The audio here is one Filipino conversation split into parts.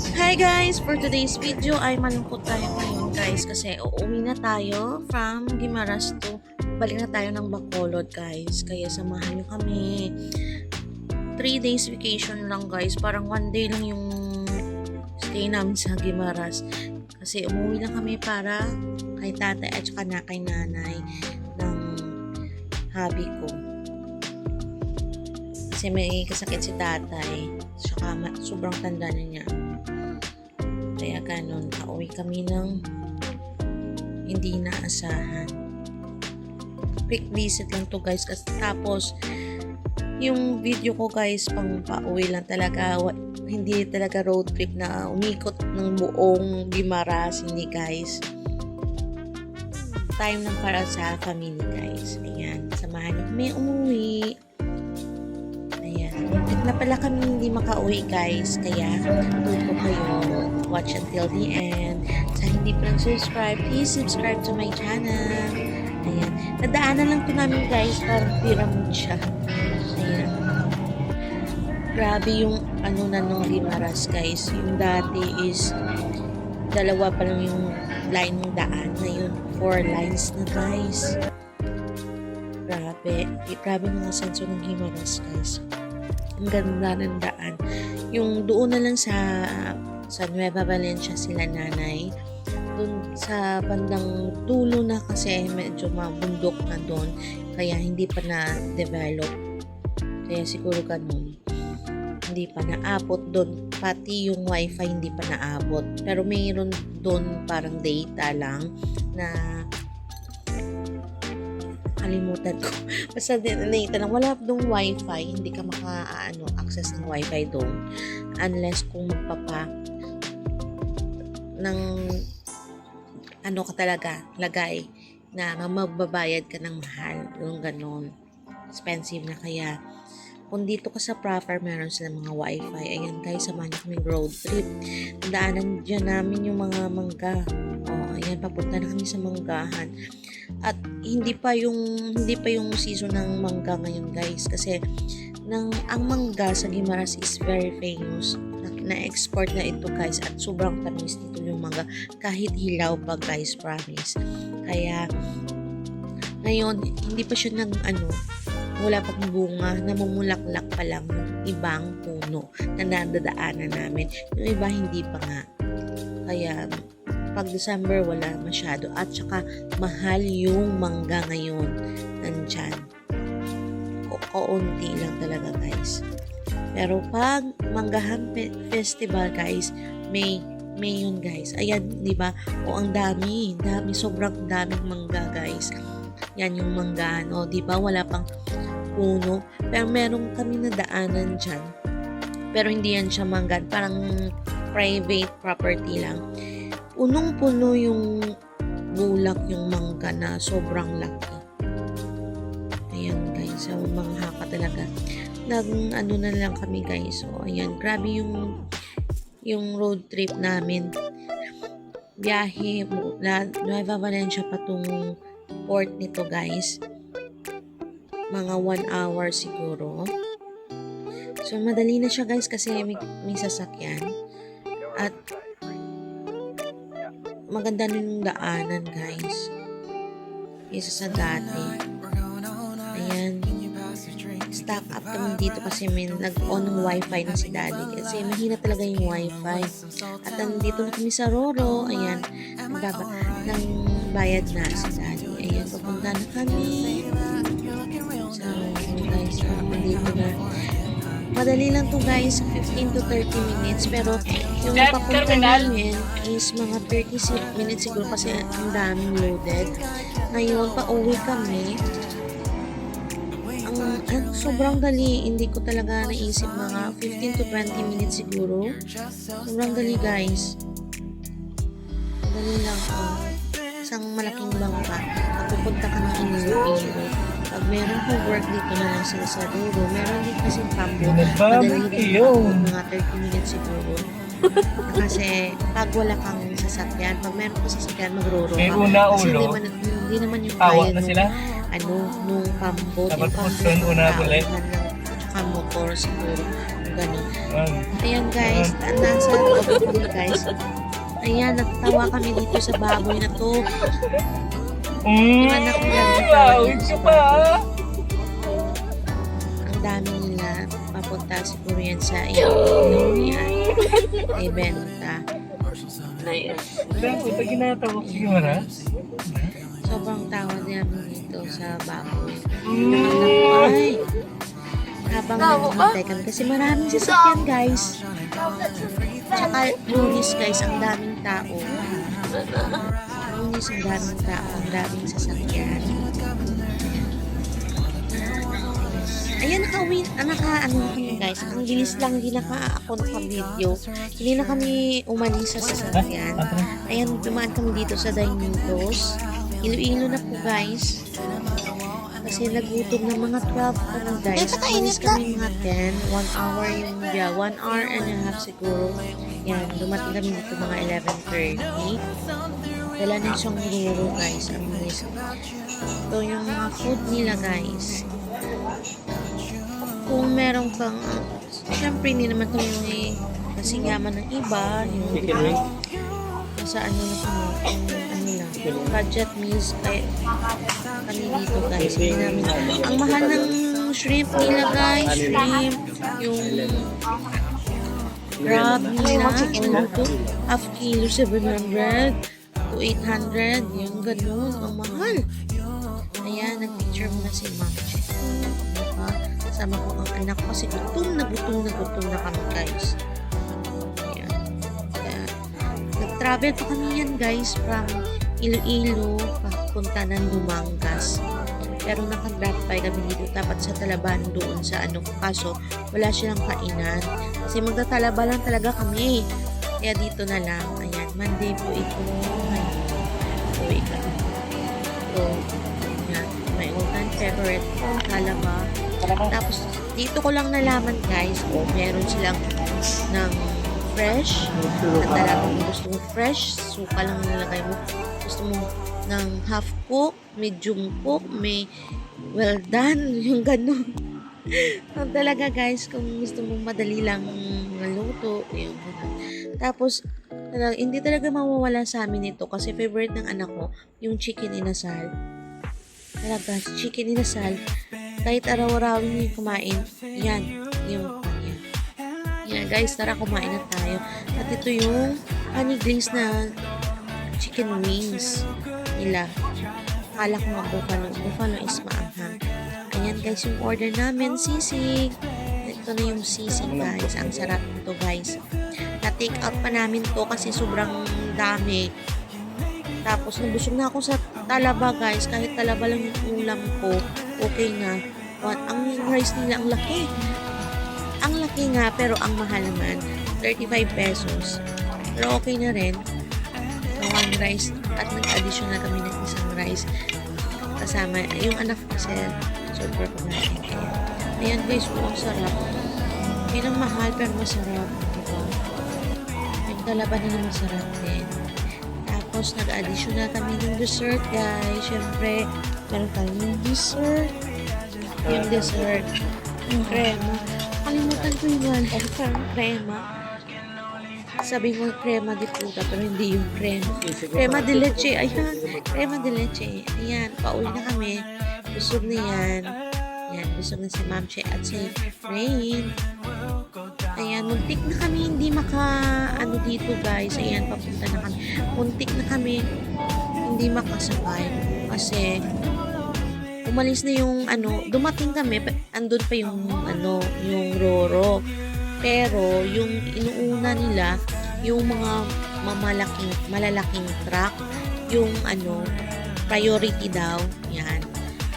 Hi guys! For today's video ay malungkot tayo ngayon guys kasi uuwi na tayo from Gimaras to balik na tayo ng Bacolod guys. Kaya samahan nyo kami. 3 days vacation lang guys. Parang 1 day lang yung stay namin sa Gimaras. Kasi umuwi lang kami para kay tatay at saka na kay nanay ng hobby ko. Kasi may kasakit si tatay. Saka sobrang tanda na niya. Kaya ganun, pauwi kami ng hindi naasahan. Quick visit lang to guys. Kasi tapos, yung video ko guys, pang pauwi lang talaga. Hindi talaga road trip na umikot ng buong Gimaras. Hindi guys. Time lang para sa family guys. Ayan, samahan niyo kami umuwi. At na pala kami hindi makauwi guys. Kaya, tuloy ko kayo watch until the end. Sa hindi pa nag-subscribe, please subscribe to my channel. Ayan. Nadaanan lang to namin guys. Parang pyramid siya. Ayan. Grabe yung ano na nung Limaras guys. Yung dati is dalawa pa lang yung line ng daan. Ngayon, four lines na guys. Grabe. Grabe mga senso ng Gimaras guys. Ang ganda ng daan. Yung doon na lang sa sa Nueva Valencia sila nanay. Doon sa bandang dulo na kasi medyo mabundok na doon. Kaya hindi pa na-develop. Kaya siguro ganun. Hindi pa naabot doon. Pati yung wifi hindi pa naabot. Pero mayroon doon parang data lang na kalimutan ko. Basta lang. Wala doon wifi. Hindi ka maka, ano, access ng wifi doon. Unless kung magpapa ng ano ka talaga, lagay na magbabayad ka ng mahal. Yung ganon. Expensive na kaya. Kung dito ka sa proper, meron sila mga wifi. Ayan guys, samahan niyo kaming road trip. Daanan dyan namin yung mga mangga. Oh, ayan, papunta na kami sa manggahan. At hindi pa yung hindi pa yung season ng mangga ngayon guys kasi ng ang mangga sa Gimaras is very famous na, export na ito guys at sobrang tamis nito yung mangga kahit hilaw pa guys promise kaya ngayon hindi pa siya nag ano wala pang bunga namumulaklak pa lang yung ibang puno na nadadaanan namin. Yung iba hindi pa nga. Kaya pag December wala masyado. At saka mahal yung mangga ngayon. Nandyan. O kaunti lang talaga guys. Pero pag manggahan Fe- festival guys may may yun guys. Ayan di ba? O ang dami dami sobrang daming mangga guys. Yan yung manggahan o di ba? Wala pang puno pero meron kami na daanan dyan pero hindi yan siya manggan parang private property lang punong-puno yung bulak yung mangga na sobrang laki. Ayan guys, so mga haka talaga. Nag ano na lang kami guys. So ayan, grabe yung yung road trip namin. Biyahe mula Nueva Valencia patungong port nito guys. Mga 1 hour siguro. So madali na siya guys kasi may, may sasakyan. At maganda na yung daanan guys. Isa sa dati. Ayan. Stock up kami dito kasi may nag-on ng wifi na si daddy. Kasi mahina talaga yung wifi. At nandito na kami sa Roro. Ayan. Nagbaba ng bayad na si daddy. Ayan papunta na kami na Madali lang to guys, 15 to 30 minutes. Pero yung papunta namin is mga 30 si- minutes siguro kasi ang daming loaded. Ngayon, pa uwi kami. Ang, ang sobrang dali, hindi ko talaga naisip mga 15 to 20 minutes siguro. Sobrang dali guys. Dali lang to. Isang malaking bangka. Pagpupunta ka ng Iloilo. Pag meron kong work dito na lang sila sa Ruro, meron din kasi Pambo. Madali din iyo. mga 30 minutes siguro. kasi pag wala kang sasakyan, pag meron ka sasakyan, magruro May ka. una Kasi ulo. hindi, man, hindi naman yung kaya nung, sila. ano, nung pambo. Dapat yung pambo puson, una ulit. tsaka motor siguro. Ganun. Um, Ayan guys, nasa loob kami guys. Ayan, nagtawa kami dito sa baboy na to. Mm, Yung anak ko ka sa pa. Ang dami nila. Papunta siguro yan sa iyong yan. Ibenta. Grabe, pag ginatawag si Mara. Sobrang tawa namin dito sa baboy. Mm. Ay! Habang naghihintay kami. Kasi maraming sasakyan, guys. Tsaka guys, ang daming tao. Lunis, ang daming tao. Ang daming sasakyan. Ayan, nakauwi, ah, naka, ano guys. Ang bilis lang, hindi na ka, ako naka-video. Hindi na kami umalis sa sasakyan. Ayan, dumaan kami dito sa Dainitos. Iloilo na po, guys. Kasi nagutom na mga 12 ano guys. Umalis kami mga 10. 1 hour yung yeah, 1 hour and a half siguro. Yan, dumating kami dito mga 11.30. Dala na siyang ruro guys. Ang bilis. Ito yung mga food nila guys. Kung meron kang, syempre hindi naman kami may kasingaman ng iba. Yung, Chicken wing. sa ano na kung ano lang, budget meals kay kami dito guys. Hindi namin, ang mahal ng shrimp nila guys, shrimp, yung crab nila, ano half kilo, 700 to 800, yung ganun, ang mahal. Ayan, nag-picture muna si ma'am. Diba? Kasama ko ang anak ko kasi gutom na gutom na gutom na kami guys. Ayan. Kaya, nag-travel pa kami yan guys from Iloilo papunta ng Dumangas. Pero naka-drop kami dito dapat sa Talaban doon sa ano kaso wala silang kainan. Kasi magtatalaba lang talaga kami. Kaya dito na lang. Ayan, Monday po ito. Ayan. Uwi kami. So, yan. My all-time favorite po, talaba. Tapos, dito ko lang nalaman guys, kung meron silang ng fresh na talagang gusto mo fresh, suka lang nilagay mo. Gusto mo ng half cook, medium cook, may well done, yung ganun. Ang talaga guys, kung gusto mo madali lang maluto, ganun. Tapos, talaga, hindi talaga mawawala sa amin ito kasi favorite ng anak ko, yung chicken inasal. Talaga, chicken inasal. Kahit araw-araw yung kumain, yan, yung. Yan guys, tara kumain na tayo. At ito yung honey glaze na chicken wings nila. Akala ko nga buffalo. Buffalo is maanghang. Ayan guys, yung order namin, sisig. Ito na yung sisig guys. Ang sarap nito guys. Na-take out pa namin to kasi sobrang dami. Tapos nabusog na ako sa talaba guys. Kahit talaba lang yung ulam ko, okay na. But ang rice nila, ang laki. Ang laki nga, pero ang mahal naman. 35 pesos. Pero okay na rin. One rice. At nag-addition na kami ng isang rice. Kasama, yung anak ko kasi, kumain. Kaya, ayan guys, po, ang sarap. Yun ang mahal, pero masarap. Diba? Yung talaba nila masarap din. Tapos, nag-addition na kami ng dessert, guys. Siyempre, meron tayong dessert. Yung dessert. Yung crema. Kalimutan ko yung wala. Parang crema. Sabi ko crema di puta, pero hindi yung crema. Crema de leche. Ayan. Crema de leche. Ayan. Pauwi na kami. Busog na yan. Ayan. Busog na si Ma'am Che at si Rain. Ayan. Muntik na kami hindi maka ano dito guys. Ayan. Papunta na kami. Muntik na kami hindi makasakay. Kasi umalis na yung ano, dumating kami, andun pa yung ano, yung Roro. Pero yung inuuna nila, yung mga mamalaking, malalaking truck, yung ano, priority daw, yan.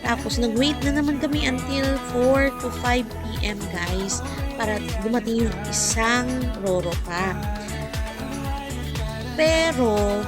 Tapos nag-wait na naman kami until 4 to 5 p.m. guys para dumating yung isang Roro pa. Pero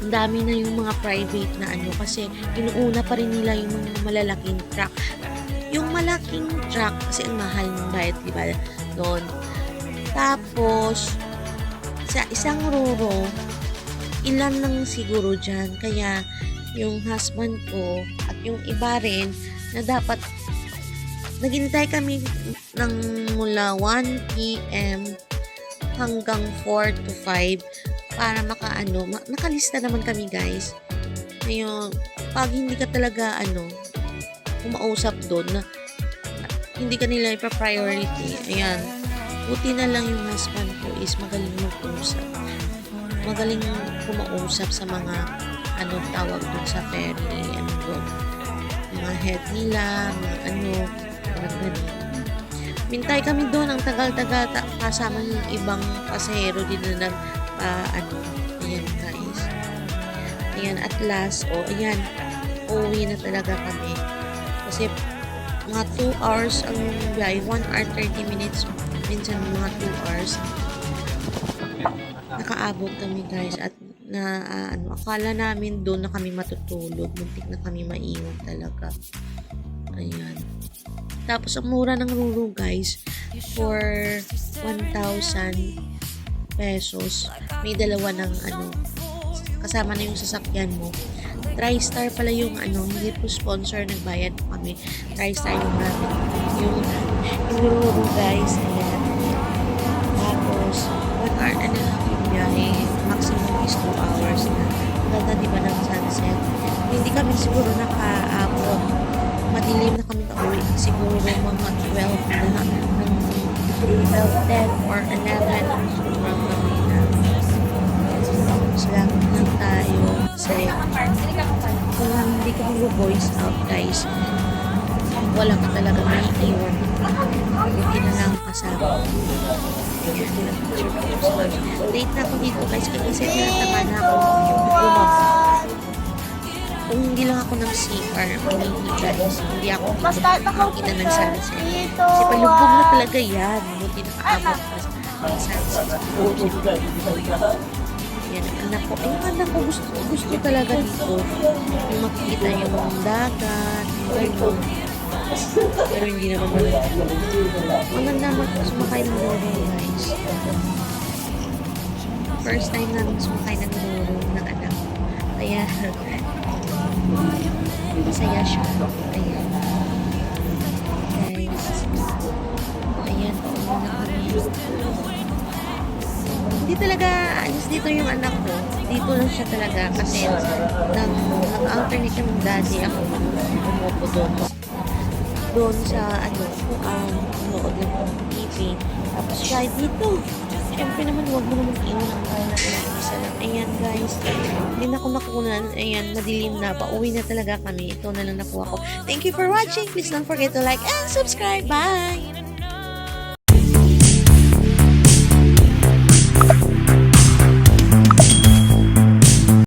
ang dami na yung mga private na ano kasi inuuna pa rin nila yung mga malalaking truck. Yung malaking truck kasi ang mahal ng bayad, di ba? Doon. Tapos, sa isang ruro, ilan lang siguro dyan. Kaya, yung husband ko at yung iba rin na dapat naghintay kami ng mula 1 p.m. hanggang 4 to 5 para makaano, ma- nakalista naman kami guys. Ngayon, pag hindi ka talaga ano, kumausap doon na hindi ka nila ipa-priority, ayan, buti na lang yung husband ko is magaling mag-usap. Magaling kumausap sa mga ano tawag doon sa ferry, ano doon, mga head nila, mga ano, parang ganun. Mintay kami doon, ang tagal-tagal, ta- kasama yung ibang pasahero din na nag, ah, ano, ayan guys. Ayan, at last, o oh, ayan, uuwi na talaga kami. Kasi, mga 2 hours ang biyahe, 1 hour 30 minutes, minsan mga 2 hours. Nakaabot kami guys at na ah, ano, akala namin doon na kami matutulog. Muntik na kami maiwan talaga. Ayan. Tapos, ang mura ng Ruru, guys, for 1,000 pesos, may dalawa ng ano, kasama na yung sasakyan mo. TriStar pala yung ano, hindi po sponsor, nagbayad po kami. TriStar yung namin. Yung, yung Ruru, guys, ayan. Hindi kami siguro nakaabot madilim na kami pauwi. Siguro mga 12 na ng 12, 10 or 11 from kami na. Salamat lang tayo. Kasi kung hindi ka mag-voice out guys, wala ka talaga may iwan. Buti na lang kasama. Late na ako dito guys kasi tinatama na ako lumabas kung hindi lang ako ng CR, hindi guys, hindi ako makita ng sunset. Kasi palubog na talaga yan. Buti nakaabot pa sa sunset. Yan, anak ko. Ay, anak ko gusto, gusto talaga dito. Yung makikita yung dagat, yung gano'n. Pero hindi naman malaki. Ang ganda mag sumakay ng loro, guys. First time namin sumakay ng loro ng anak. Kaya, Masaya siya. Ayan. Guys. Ayan. Hindi talaga, alis dito yung anak ko. Dito lang siya talaga kasi nang nag-alternate yung daddy ako umupo doon. Doon sa ano, um, nood lang ng TV. Tapos siya dito. Siyempre naman, huwag mo naman iwan ang bahay na lang. Ayan guys, hindi na ako nakunan. Ayan, madilim na. Pauwi na talaga kami. Ito na lang nakuha ko. Thank you for watching. Please don't forget to like and subscribe. Bye!